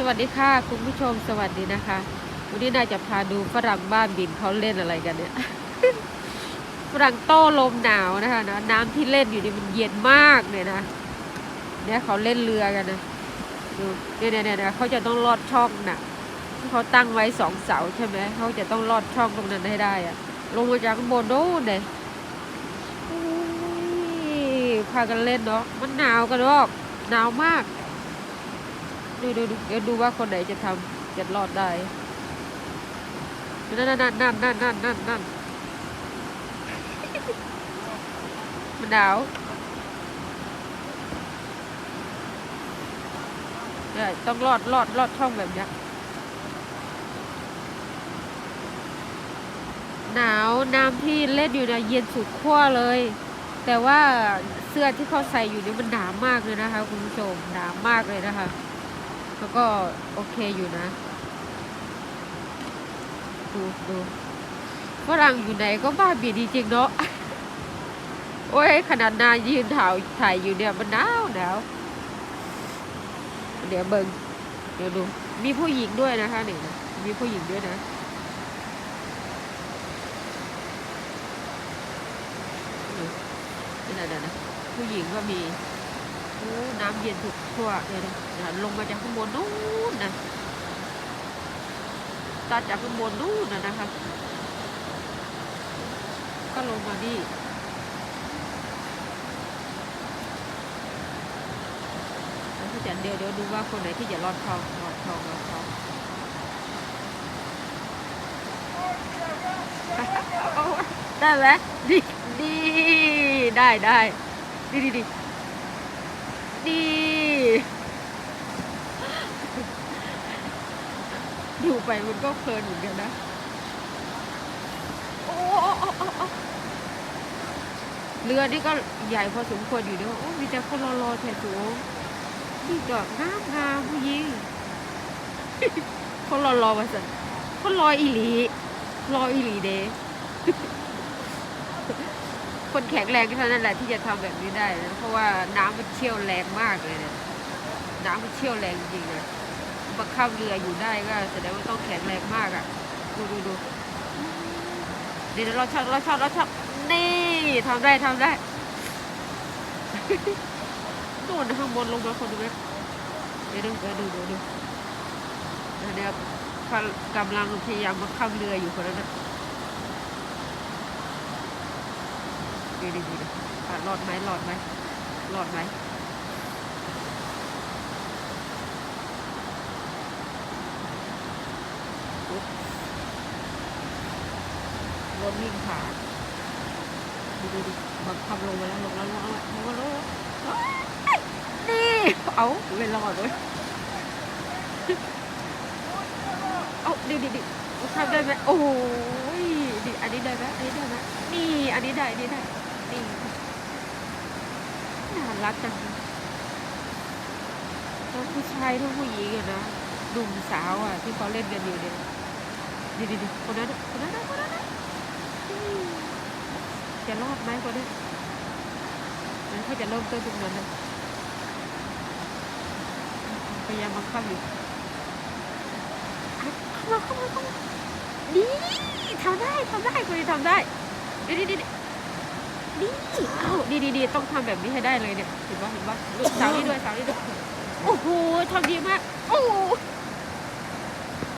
สวัสดีค่ะ คุณผู้ชมสวัสดีนะคะ วันนี้นายจะพาดูฝรั่งบ้านบินเขาเล่นอะไรกันเนี่ยฝรั่งโต้ลมหนาวนะคะนะน้ำที่เล่นอยู่นี่มันเย็นมากเลยนะเนี่ยเขาเล่นเรือกันนะดูเนี่ยเนี่ยเนี่ยเขาจะต้องลอดช่องน่ะที่เขาตั้งไว้สองเสาใช่ไหมเขาจะต้องลอดช่องตรงนั้นให้ได้อะลงมาจากข้างบนโน้นเลยพากันเล่นเนาะมันหนาวกันเนาะหนาวมาก ดูดูเดี๋ยวดูว่าคนไหนจะทำจะรอดได้นั่นนั่นนั่นนั่นนั่นนั่นนั่นมันหนาวเนี่ยต้องรอดรอดรอดช่องแบบเนี้ยหนาวน้ำที่เล่นอยู่เนี่ยเย็นสุดขั้วเลย แต่ว่าเสื้อที่เขาใส่อยู่นี่มันหนาวมากเลยนะคะ คุณผู้ชมหนาวมากเลยนะคะ แล้วก็โอเคอยู่นะ ดูดูฝรั่งอยู่ไหนก็บ้าบีดีจริงเนาะ โอ้ย ขนาดนายยืนถ่ายถ่ายอยู่เนี่ยมันหนาวหนาวเดี๋ยวเบิงเดี๋ยวดู มีผู้หญิงด้วยนะคะนี่นะมีผู้หญิงด้วยนะนี่นะนะผู้หญิงก็มี น้ำเย็นถูกทั่วเลยนะนะลงมาจากข้างบนนู้นนะตัดจากข้างบนนู้นนะนะคะ ก็ลงมานี่แล้วที่จะเดี๋ยวเดี๋ยวดูว่าคนไหนที่จะรอดทองรอดทองรอดทองได้ไหมดีดีได้ได้ดีดีดี ดี ดูไปมันก็เพลินเหมือนกันนะ โอ้โอ้โอ้โอ้เรือนี่ก็ใหญ่พอสมควรอยู่ด้วยโอ้มีแต่คนรอรอแถวสูงนี่ดอกงามงามผู้หญิงคนรอรอมาสันคนรออีหลี รออีหลีเด คนแข็งแรงเท่านั้นแหละที่จะทำแบบนี้ได้นะเพราะว่าน้ำมันเชี่ยวแรงมากเลยเนี่ยน้ำมันเชี่ยวแรงจริงนะมาข้ามเรืออยู่ได้ก็แสดงว่าต้องแข็งแรงมากอะ ดูดูดูเดี๋ยวเราชอบเราชอบเราชอบนี่ทำได้ทำได้โดนข้างบนลงมาคนดูไหมเดี๋ยวดูเดี๋ยวดูเดี๋ยวดูเดี๋ยวกำลังพยายามมาข้ามเรืออยู่คนนั้นนะ ดีดีดีอะรอดไหมรอดไหมรอดไหมอุ๊บรถวิ่งผ่านดูดูดูบังคับลงไปแล้วลงแล้วลงแล้วลงแล้วลงแล้วเฮ้ยนี่เอาไม่รอดเลยเอาดีดีดีทำได้ไหมโอ้ยดีอันนี้ได้ไหมอันนี้ได้ไหมนี่อันนี้ได้อันนี้ได้ นี่น่ารักจังทั้งผู้ชายทั้งผู้หญิงอะนะหนุ่มสาวอะ ที่เขาเล่นกันอยู่เนี่ยดีดีดีคนนั้นคนนั้นคนนั้นจะรอดไหมคนนี้นั้นเขาจะเริ่มต้นตรงนั้นนะพยายามบังคับอยู่เข้ามาเข้ามาเข้ามานี่ทำได้ทำได้คนนี้ทำได้ดีดีดี ดีเอาดีดีดีต้องทำแบบนี้ให้ได้เลยเนี่ยเห็นว่าเห็นว่าสาวนี่ด้วยสาวนี่ด้วยโอ้โหทำดีมากโอ้